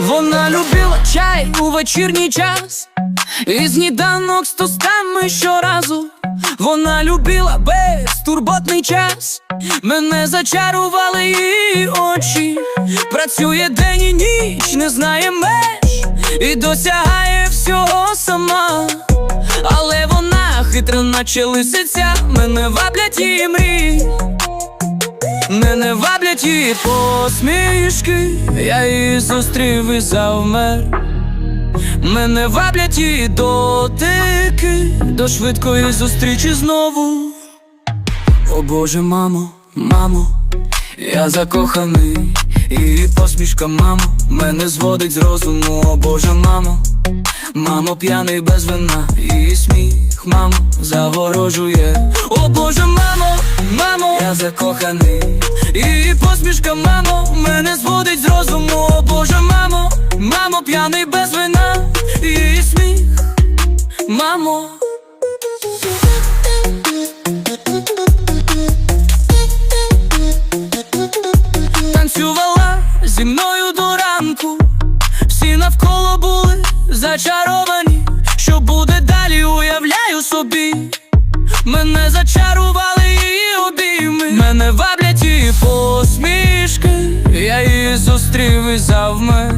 Вона любила чай у вечірній час, і сніданок з тостами щоразу. Вона любила безтурботний час, мене зачарували її очі. Працює день і ніч, не знає меж і досягає всього сама. Але хитра, наче лисиця, мене ваблять її мрії. Мене ваблять її посмішки, я її зустрів і завмер. Мене ваблять її дотики до швидкої зустрічі знову. О Боже, мамо, мамо, я закоханий, її посмішка, мамо, мене зводить з розуму, о Боже, мамо, мамо, п'яний без вина, її сміх, мамо, заворожує. О Боже, мамо, мамо, я закоханий, її посмішка, мамо, мене зводить з розуму, о Боже, мамо, мамо, п'яний без вина, її сміх, мамо. Танцювала зі мною до ранку, всі навколо були зачаровані. Що буде далі, уявляю її зустрів і завмер.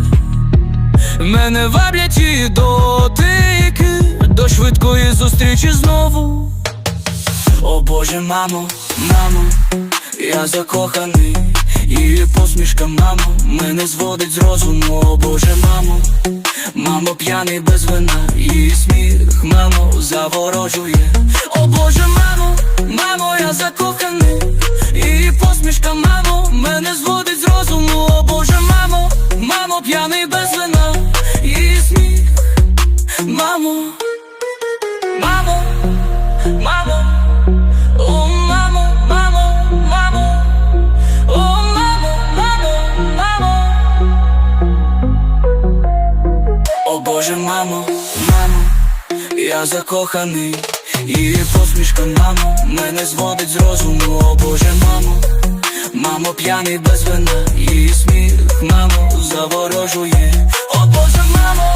Мене ваблять її дотики до швидкої зустрічі знову. О Боже, мамо, мамо, я закоханий, її посмішка, мамо, мене зводить з розуму, о Боже, мамо, мамо, п'яний без вина, її сміх, мамо, заворожує. О Боже, мамо, мамо, я закоханий, її посмішка, мамо, мене зводить мамо, п'яний без вина, її сміх, мамо, мамо, мамо. О, мамо, мамо, мамо, о, мамо, мамо, мамо. О Боже, мамо, мамо, я закоханий, її посмішка, мамо, мене зводить з розуму, о Боже, мамо, мамо, п'яний без вина, її сміх, мамо, заворожує. О Боже, мамо,